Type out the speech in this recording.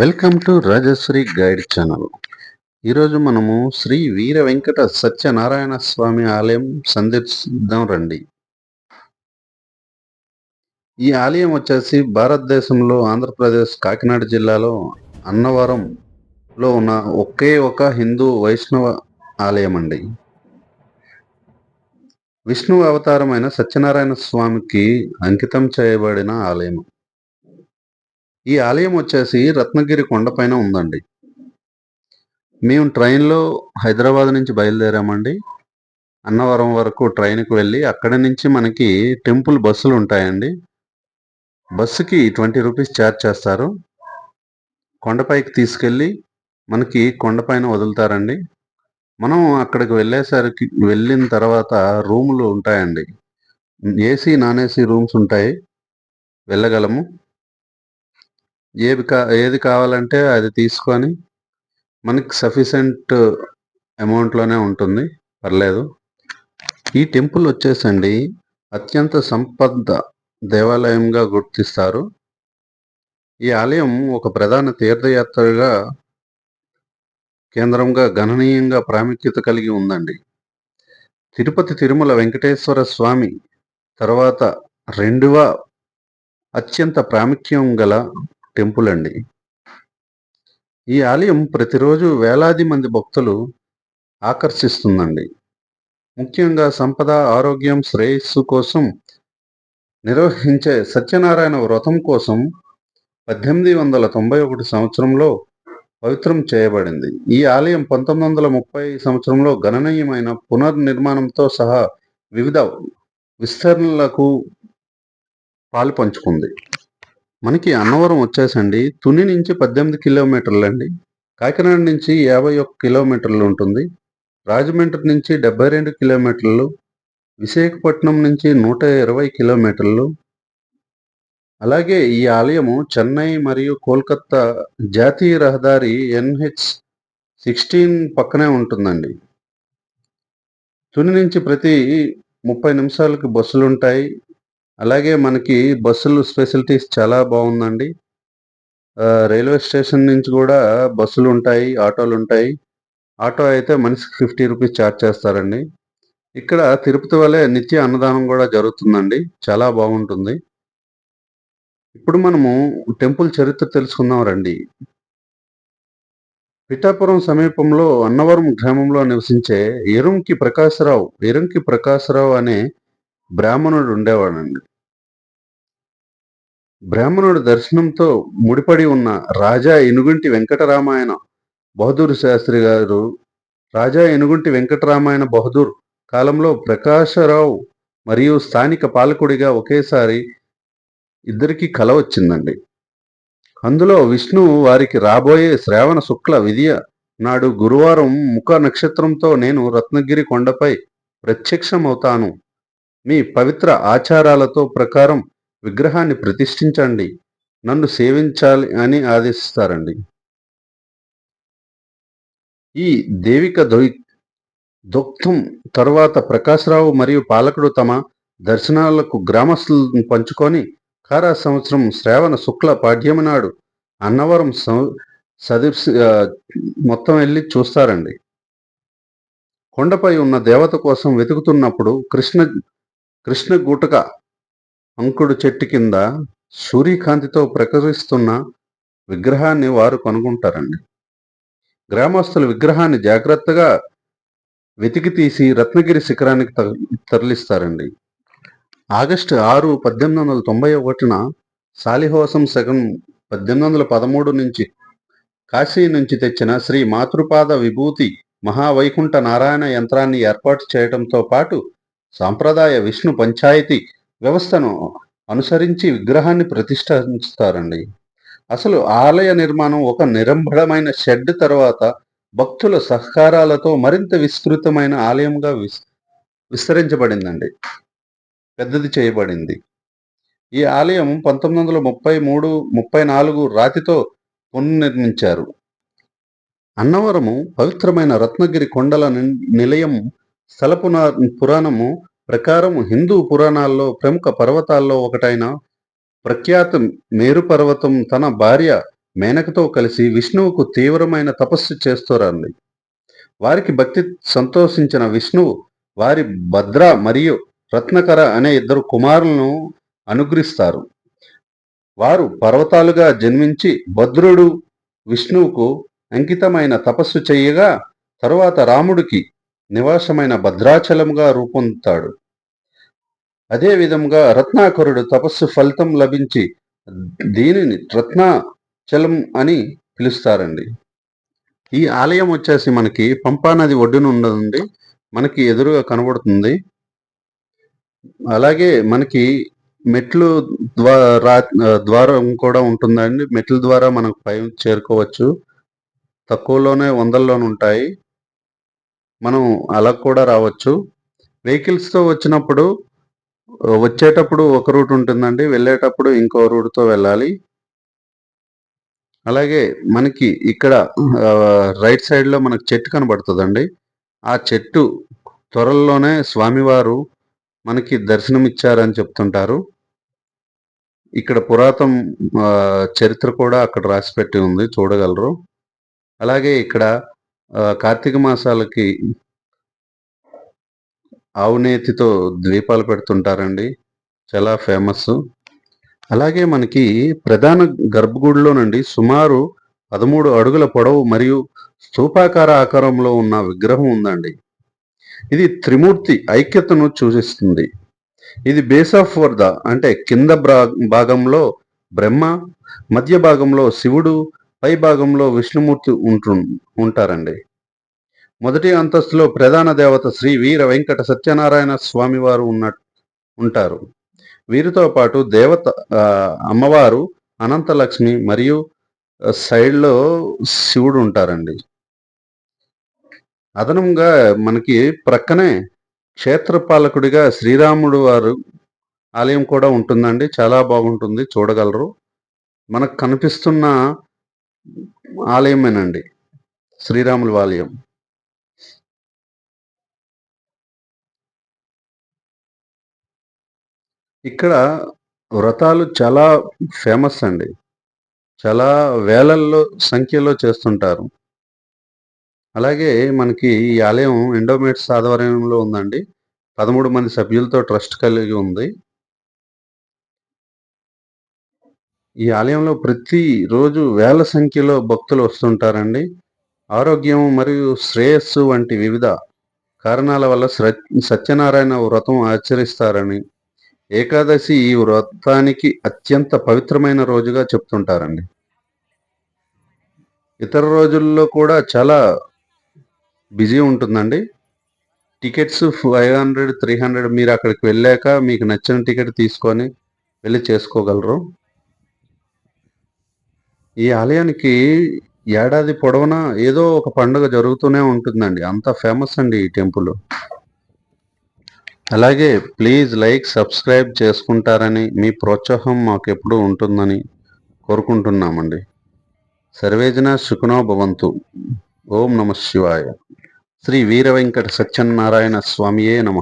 Welcome to Rajshri guide channel. ఈరోజు మనము శ్రీ వీర వెంకట సత్యనారాయణ స్వామి ఆలయం సందర్శిద్దాం రండి. ఈ ఆలయం వచ్చేసి భారతదేశంలో ఆంధ్రప్రదేశ్ కాకినాడ జిల్లాలో అన్నవరంలో ఉన్న ఒకే ఒక హిందూ వైష్ణవ ఆలయం అండి. విష్ణు అవతారమైన సత్యనారాయణ స్వామికి అంకితం చేయబడిన ఆలయం. ఈ ఆలయం వచ్చేసి రత్నగిరి కొండపైన ఉందండి. మేము ట్రైన్లో హైదరాబాద్ నుంచి బయలుదేరామండి. అన్నవరం వరకు ట్రైన్కి వెళ్ళి అక్కడి నుంచి మనకి టెంపుల్ బస్సులు ఉంటాయండి. బస్సుకి ట్వంటీ రూపీస్ ఛార్జ్ చేస్తారు. కొండపైకి తీసుకెళ్ళి మనకి కొండపైన వదులుతారండి. మనం అక్కడికి వెళ్ళేసరికి వెళ్ళిన తర్వాత రూములు ఉంటాయండి. ఏసీ నాన్ ఏసీ రూమ్స్ ఉంటాయి. వెళ్ళగలము. ఏది కా ఏది కావాలంటే అది తీసుకొని మనకి సఫిషియెంట్ అమౌంట్లోనే ఉంటుంది. పర్లేదు. ఈ టెంపుల్ వచ్చేసండి అత్యంత సంపద దేవాలయంగా గుర్తిస్తారు. ఈ ఆలయం ఒక ప్రధాన తీర్థయాత్రగా కేంద్రంగా గణనీయంగా ప్రాముఖ్యత కలిగి ఉందండి. తిరుపతి తిరుమల వెంకటేశ్వర స్వామి తర్వాత రెండవ అత్యంత ప్రాముఖ్యం గల టెంపుల్ అండి ఈ ఆలయం ప్రతిరోజు వేలాది మంది భక్తులు ఆకర్షిస్తుందండి. ముఖ్యంగా సంపద ఆరోగ్యం శ్రేయస్సు కోసం నిర్వహించే సత్యనారాయణ వ్రతం కోసం పద్దెనిమిది వందల తొంభై ఒకటి సంవత్సరంలో పవిత్రం చేయబడింది. ఈ ఆలయం పంతొమ్మిది వందల ముప్పై సంవత్సరంలో గణనీయమైన పునర్నిర్మాణంతో సహా వివిధ విస్తరణలకు పాలు పంచుకుంది మనకి అన్నవరం వచ్చేసండి. తుని నుంచి పద్దెనిమిది కిలోమీటర్లు అండి కాకినాడ నుంచి యాభై ఒక్క కిలోమీటర్లు ఉంటుంది. రాజమండ్రి నుంచి డెబ్బై రెండు కిలోమీటర్లు. విశాఖపట్నం నుంచి నూట ఇరవై కిలోమీటర్లు. అలాగే ఈ ఆలయము చెన్నై మరియు కోల్కత్తా జాతీయ రహదారి ఎన్హెచ్ సిక్స్టీన్ పక్కనే ఉంటుందండి. తుని నుంచి ప్రతి ముప్పై నిమిషాలకి బస్సులు ఉంటాయి అలాగే మనకి బస్సులు ఫెసిలిటీస్ చాలా బాగుందండి. రైల్వే స్టేషన్ నుంచి కూడా బస్సులు ఉంటాయి ఆటోలు ఉంటాయి. ఆటో అయితే మనిషికి ఫిఫ్టీ రూపీస్ ఛార్జ్ చేస్తారండి. ఇక్కడ తిరుపతి వలె నిత్య అన్నదానం కూడా జరుగుతుందండి. చాలా బాగుంటుంది. ఇప్పుడు మనము టెంపుల్ చరిత్ర తెలుసుకుందాం రండి. పిఠాపురం సమీపంలో అన్నవరం గ్రామంలో నివసించే ఎరుంకి ప్రకాశరావు ఎరుంకి ప్రకాశరావు అనే బ్రాహ్మణుడు ఉండేవాడండి. బ్రాహ్మణుడు దర్శనంతో ముడిపడి ఉన్న రాజా ఎనుగుంటి వెంకటరామాయణ బహదూర్ శాస్త్రి గారు రాజా ఎనుగుంటి వెంకటరామాయణ బహదూర్ కాలంలో ప్రకాశరావు మరియు స్థానిక పాలకుడిగా ఒకేసారి ఇద్దరికి కల వచ్చిందండి. అందులో విష్ణువు వారికి రాబోయే శ్రావణ శుక్ల విధియ నాడు గురువారం ముఖ నక్షత్రంతో నేను రత్నగిరి కొండపై ప్రత్యక్షమవుతాను. మీ పవిత్ర ఆచారాలతో ప్రకారం విగ్రహాన్ని ప్రతిష్ఠించండి. నన్ను సేవించాలి అని ఆదేశిస్తారండి. ఈ దేవిక దొయ్ దుఃఖం తరువాత ప్రకాశరావు మరియు పాలకుడు తమ దర్శనాలకు గ్రామస్తులను పంచుకొని కారా సంవత్సరం శ్రావణ శుక్ల పాఠ్యము నాడు అన్నవరం సదిర్శ మొత్తం వెళ్ళి చూస్తారండి. కొండపై ఉన్న దేవత కోసం వెతుకుతున్నప్పుడు కృష్ణ కృష్ణ గుటక అంకుడు చెట్టు కింద సూర్యకాంతితో ప్రకటిస్తున్న విగ్రహాన్ని వారు కనుగొంటారండి. గ్రామస్తులు విగ్రహాన్ని జాగ్రత్తగా వెతికి తీసి రత్నగిరి శిఖరానికి తరలిస్తారండి. ఆగస్టు ఆరు పద్దెనిమిది వందల తొంభై ఒకటిన సాలిహోసం సగం పద్దెనిమిది వందల పదమూడు నుంచి కాశీ నుంచి తెచ్చిన శ్రీ మాతృపాద విభూతి మహావైకుంఠ నారాయణ యంత్రాన్ని ఏర్పాటు చేయడంతో పాటు సాంప్రదాయ విష్ణు పంచాయతీ వ్యవస్థను అనుసరించి విగ్రహాన్ని ప్రతిష్ఠిస్తారండి. అసలు ఆలయ నిర్మాణం ఒక నిరంభడమైన షెడ్ తర్వాత భక్తుల సహకారాలతో మరింత విస్తృతమైన ఆలయంగా విస్ విస్తరించబడిందండి. పెద్దది చేయబడింది. ఈ ఆలయం పంతొమ్మిది వందల ముప్పై మూడు ముప్పై నాలుగు రాతితో పునర్నిర్మించారు. అన్నవరము పవిత్రమైన రత్నగిరి కొండల నిలయం స్థల పురాణము ప్రకారం హిందూ పురాణాల్లో ప్రముఖ పర్వతాల్లో ఒకటైన ప్రఖ్యాత మేరు పర్వతం తన భార్య మేనకతో కలిసి విష్ణువుకు తీవ్రమైన తపస్సు చేస్తోరండి వారికి భక్తి సంతోషించిన విష్ణువు వారి భద్ర మరియు రత్నకర అనే ఇద్దరు కుమారులను అనుగ్రహిస్తారు. వారు పర్వతాలుగా జన్మించి భద్రుడు విష్ణువుకు అంకితమైన తపస్సు చేయగా తరువాత రాముడికి నివాసమైన భద్రాచలంగా రూపొందుతాడు. అదే విధంగా రత్నాకరుడు తపస్సు ఫలితం లభించి దీనిని రత్నాచలం అని పిలుస్తారండి. ఈ ఆలయం వచ్చేసి మనకి పంపా నది ఒడ్డున ఉండదండి మనకి ఎదురుగా కనబడుతుంది. అలాగే మనకి మెట్లు ద్వారా ద్వారం కూడా ఉంటుందండి. మెట్ల ద్వారా మనకు పై చేరుకోవచ్చు. తక్కువలోనే వందల్లోనే ఉంటాయి. మనం అలా కూడా రావచ్చు. వెహికల్స్తో వచ్చినప్పుడు వచ్చేటప్పుడు ఒక రూట్ ఉంటుందండి. వెళ్ళేటప్పుడు ఇంకో రూట్తో వెళ్ళాలి. అలాగే మనకి ఇక్కడ రైట్ సైడ్లో మనకు చెట్టు కనబడుతుందండి. ఆ చెట్టు త్వరల్లోనే స్వామివారు మనకి దర్శనమిచ్చారని చెప్తుంటారు. ఇక్కడ పురాతన చరిత్ర కూడా అక్కడ రాసిపెట్టి ఉంది. చూడగలరు. అలాగే ఇక్కడ కార్తీక మాసాలకి ఆవునేతితో ద్వీపాలు పెడుతుంటారండి. చాలా ఫేమస్ అలాగే మనకి ప్రధాన గర్భగుడిలోనండి సుమారు పదమూడు అడుగుల పొడవు మరియు స్థూపాకార ఆకారంలో ఉన్న విగ్రహం ఉందండి. ఇది త్రిమూర్తి ఐక్యతను సూచిస్తుంది. ఇది బేస్ ఆఫ్ వర్ద అంటే కింద భాగంలో బ్రహ్మ మధ్య భాగంలో శివుడు పై భాగంలో విష్ణుమూర్తి ఉంటు ఉంటారండి. మొదటి అంతస్తులో ప్రధాన దేవత శ్రీ వీర వెంకట సత్యనారాయణ స్వామివారు ఉన్న ఉంటారు. వీరితో పాటు దేవత అమ్మవారు అనంతలక్ష్మి మరియు సైడ్లో శివుడు ఉంటారండి. అదనంగా మనకి ప్రక్కనే క్షేత్రపాలకుడిగా శ్రీరాముడు వారు ఆలయం కూడా ఉంటుందండి. చాలా బాగుంటుంది. చూడగలరు. మనకు కనిపిస్తున్న ఆలయమేనండి. శ్రీరాముల ఆలయం. ఇక్కడ వ్రతాలు చాలా ఫేమస్ అండి. చాలా వేలల్లో సంఖ్యలో చేస్తుంటారు. అలాగే మనకి ఈ ఆలయం ఎండోమేట్స్ ఆధ్వర్యంలో ఉందండి. పదమూడు మంది సభ్యులతో ట్రస్ట్ కలిగి ఉంది. ఈ ఆలయంలో ప్రతి రోజు వేల సంఖ్యలో భక్తులు వస్తుంటారండి. ఆరోగ్యం మరియు శ్రేయస్సు వంటి వివిధ కారణాల వల్ల సత్యనారాయణ వ్రతం ఆచరిస్తారని ఏకాదశి ఈ వ్రతానికి అత్యంత పవిత్రమైన రోజుగా చెప్తుంటారండి. ఇతర రోజుల్లో కూడా చాలా బిజీ ఉంటుందండి. Tickets five hundred three hundred మీరు అక్కడికి వెళ్ళాక మీకు నచ్చిన టికెట్ తీసుకొని వెళ్ళి చేసుకోగలరు. ఈ ఆలయానికి ఏడాది పొడవునా ఏదో ఒక పండుగ జరుగుతూనే ఉంటుందండి. అంత ఫేమస్ అండి ఈ టెంపుల్. అలాగే ప్లీజ్ లైక్ సబ్స్క్రైబ్ చేసుకుంటారని మీ ప్రోత్సాహం మాకు ఎప్పుడూ ఉంటుందని కోరుకుంటున్నామండి. సర్వేజన సుఖనో భవంతు. ఓం నమ శివాయ. శ్రీ వీర వెంకట సత్యనారాయణ స్వామియే నమ.